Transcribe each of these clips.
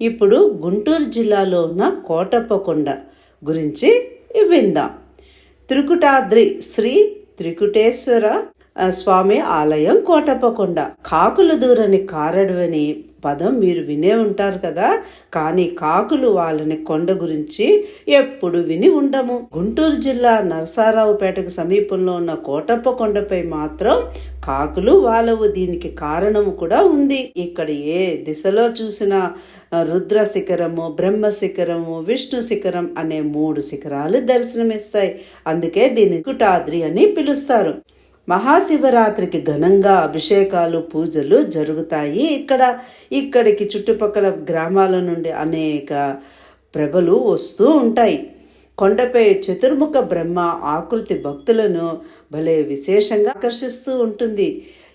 ఇప్పుడు గుంటూరు జిల్లాలో ఉన్న కోటప్పకొండ గురించి విందాం. త్రికుటాద్రి శ్రీ త్రికుటేశ్వర స్వామి ఆలయం కోటప్పకొండ కాకులు దూరని కారడవని పదం మీరు వినే ఉంటారు కదా? కానీ కాకులు వాళ్ళని కొండ గురించి ఎప్పుడు విని ఉండము. గుంటూరు జిల్లా నరసారావుపేటకు సమీపంలో ఉన్న కోటప్ప కొండపై మాత్రం కాకులు వాలవు దీనికి కారణము కూడా ఉంది. ఇక్కడ ఏ దిశలో చూసినా రుద్ర శిఖరము బ్రహ్మ శిఖరము విష్ణు శిఖరం అనే మూడు శిఖరాలు దర్శనమిస్తాయి. అందుకే దీన్ని కుటాద్రి అని పిలుస్తారు. మహాశివరాత్రికి ఘనంగా అభిషేకాలు పూజలు జరుగుతాయి. ఇక్కడ ఇక్కడికి చుట్టుపక్కల గ్రామాల నుండి అనేక ప్రభలు వస్తూ ఉంటాయి. కొండపై చతుర్ముఖ బ్రహ్మ ఆకృతి భక్తులను భలే విశేషంగా ఆకర్షిస్తూ ఉంటుంది.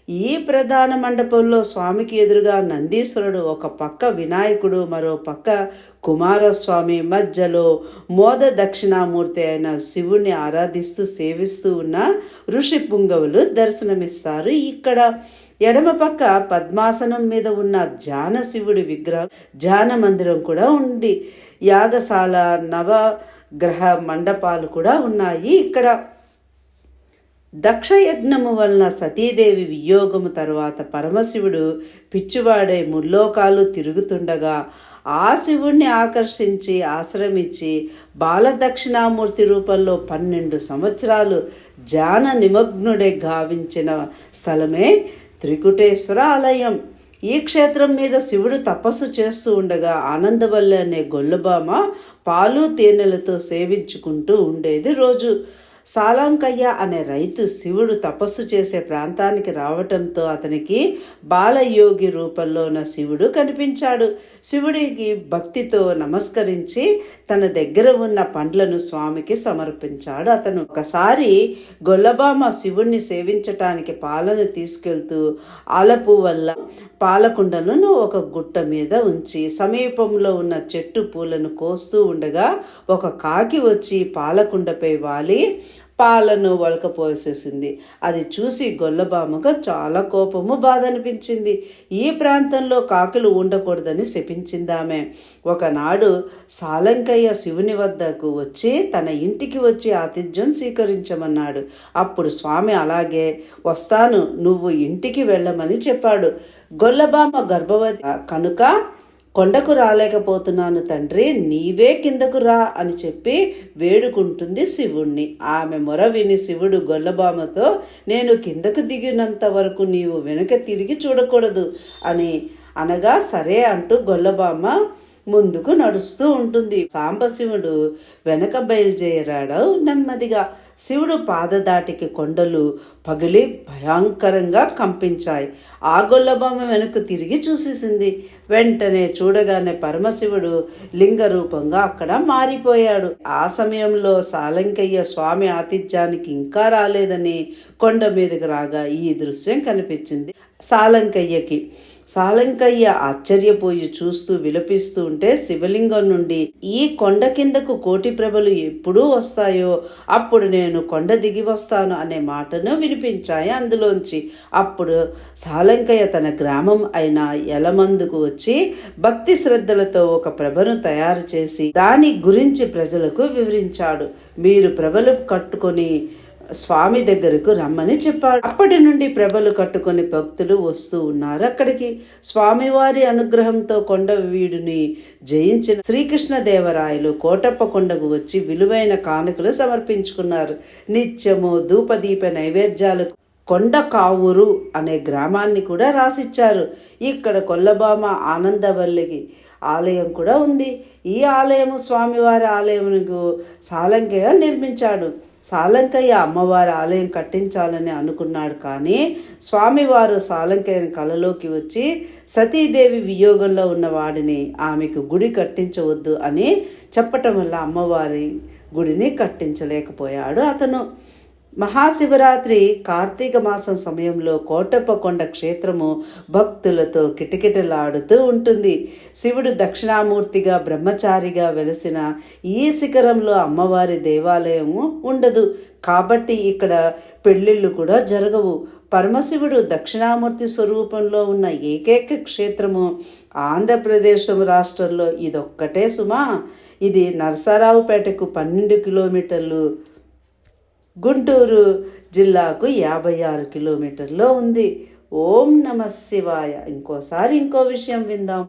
ఈ ప్రధాన మండపంలో స్వామికి ఎదురుగా నందీశ్వరుడు ఒక పక్క వినాయకుడు మరో పక్క కుమారస్వామి. మధ్యలో మోద దక్షిణామూర్తి అయిన శివుణ్ణి ఆరాధిస్తూ సేవిస్తూ ఉన్న ఋషి పుంగవులు దర్శనమిస్తారు. ఇక్కడ ఎడమ పక్క పద్మాసనం మీద ఉన్న ధ్యాన శివుడి విగ్రహం ధ్యాన మందిరం కూడా ఉంది. యాగశాల నవ గ్రహ మండపాలు కూడా ఉన్నాయి. ఇక్కడ దక్షయజ్ఞము వలన సతీదేవి వియోగము తరువాత పరమశివుడు పిచ్చివాడే ముల్లోకాలు తిరుగుతుండగా ఆ శివుణ్ణి ఆకర్షించి ఆశ్రమించి బాలదక్షిణామూర్తి రూపంలో పన్నెండు సంవత్సరాలు జాన నిమగ్నుడే గావించిన స్థలమే త్రికుటేశ్వర ఆలయం. ఈ క్షేత్రం మీద శివుడు తపస్సు చేస్తూ ఉండగా ఆనందవల్లి అనే గొల్లబామ పాలు తేనెలతో సేవించుకుంటూ ఉండేది రోజు. సాలాంకయ్య అనే రైతు శివుడు తపస్సు చేసే ప్రాంతానికి రావటంతో అతనికి బాలయోగి రూపంలో ఉన్న శివుడు కనిపించాడు. శివుడికి భక్తితో నమస్కరించి తన దగ్గర ఉన్న పండ్లను స్వామికి సమర్పించాడు. అతను ఒకసారి గొల్లబామ శివుణ్ణి సేవించటానికి పాలను తీసుకెళ్తూ ఆలపు వల్ల పాలకుండలను ఒక గుట్ట మీద ఉంచి సమీపంలో ఉన్న చెట్టు పూలను కోస్తూ ఉండగా ఒక కాకి వచ్చి పాలకుండపై వాలి పాలను వలకపోసేసింది అది చూసి గొల్లబామకు చాలా కోపము బాధ అనిపించింది ఈ ప్రాంతంలో కాకులు ఉండకూడదని శపించిందామె. ఒకనాడు సాలంకయ్య శివుని వద్దకు వచ్చి తన ఇంటికి వచ్చి ఆతిథ్యం స్వీకరించమన్నాడు. అప్పుడు స్వామి అలాగే వస్తాను నువ్వు ఇంటికి వెళ్ళమని చెప్పాడు. గొల్లబామ గర్భవతి. కనుక కొండకు రాలేకపోతున్నాను తండ్రి నీవే కిందకు రా అని చెప్పి వేడుకుంటుంది శివుణ్ణి. ఆమె మొర విని శివుడు గొల్లబామతో నేను కిందకు దిగినంత వరకు నీవు వెనక తిరిగి చూడకూడదు అని అనగా సరే అంటూ గొల్లబామ ముందుకు నడుస్తూ ఉంటుంది. సాంబశివుడు వెనక బయలుదేరాడు నెమ్మదిగా. శివుడు పాదదాటికి కొండలు పగిలి భయంకరంగా కంపించాయి. ఆ గొల్లబొమ్మ వెనక్కు తిరిగి చూసేసింది. వెంటనే చూడగానే పరమశివుడు లింగ రూపంగా అక్కడ మారిపోయాడు. ఆ సమయంలో సాలంకయ్య స్వామి ఆతిథ్యానికి ఇంకా రాలేదని కొండ మీదకి రాగా ఈ దృశ్యం కనిపించింది. సాలంకయ్యకి సాలంకయ్య ఆశ్చర్యపోయి చూస్తూ విలపిస్తూ ఉంటే శివలింగం నుండి ఈ కొండ కిందకు కోటి ప్రభలు ఎప్పుడూ వస్తాయో? అప్పుడు నేను కొండ దిగి వస్తాను అనే మాటను వినిపించాయి అందులోంచి. అప్పుడు సాలంకయ్య తన గ్రామం అయిన ఎలమందుకు వచ్చి భక్తి శ్రద్ధలతో ఒక ప్రభను తయారు చేసి దాని గురించి ప్రజలకు వివరించాడు. మీరు ప్రభలు కట్టుకొని స్వామి దగ్గరకు రమ్మని చెప్పాడు. అప్పటి నుండి ప్రభలు కట్టుకొని భక్తులు వస్తూ ఉన్నారు. అక్కడికి స్వామివారి అనుగ్రహంతో కొండ వీడిని జయించిన శ్రీకృష్ణదేవరాయలు కోటప్ప కొండకు వచ్చి విలువైన కానుకలు సమర్పించుకున్నారు. నిత్యము ధూపదీప నైవేద్యాలకు కొండ కావూరు అనే గ్రామాన్ని కూడా రాసిచ్చారు. ఇక్కడ కొల్లబామ ఆనందవల్లికి ఆలయం కూడా ఉంది. ఈ ఆలయము స్వామివారి ఆలయమునకు సాలంకయ్య నిర్మించాడు. సాలంకయ్య అమ్మవారి ఆలయం కట్టించాలని అనుకున్నాడు కానీ స్వామివారు సాలంకయ్యని కలలోకి వచ్చి సతీదేవి వియోగంలో ఉన్న వాడిని ఆమెకు గుడి కట్టించవద్దు అని చెప్పటం వల్ల అమ్మవారి గుడిని కట్టించలేకపోయాడు అతను. మహాశివరాత్రి కార్తీక మాసం సమయంలో కోటప్పకొండ క్షేత్రము భక్తులతో కిటకిటలాడుతూ ఉంటుంది. శివుడు దక్షిణామూర్తిగా బ్రహ్మచారిగా వెలసిన ఈ శిఖరంలో అమ్మవారి దేవాలయము ఉండదు. కాబట్టి ఇక్కడ పెళ్ళిళ్ళు కూడా జరగవు. పరమశివుడు దక్షిణామూర్తి స్వరూపంలో ఉన్న ఏకైక క్షేత్రము ఆంధ్రప్రదేశ్ రాష్ట్రంలో ఇదొక్కటే సుమా. ఇది నరసరావుపేటకు పన్నెండు కిలోమీటర్లు గుంటూరు జిల్లాకు యాభై ఆరు కిలోమీటర్లో ఉంది. ఓం నమ శివాయ. ఇంకోసారి ఇంకో విషయం విందాం.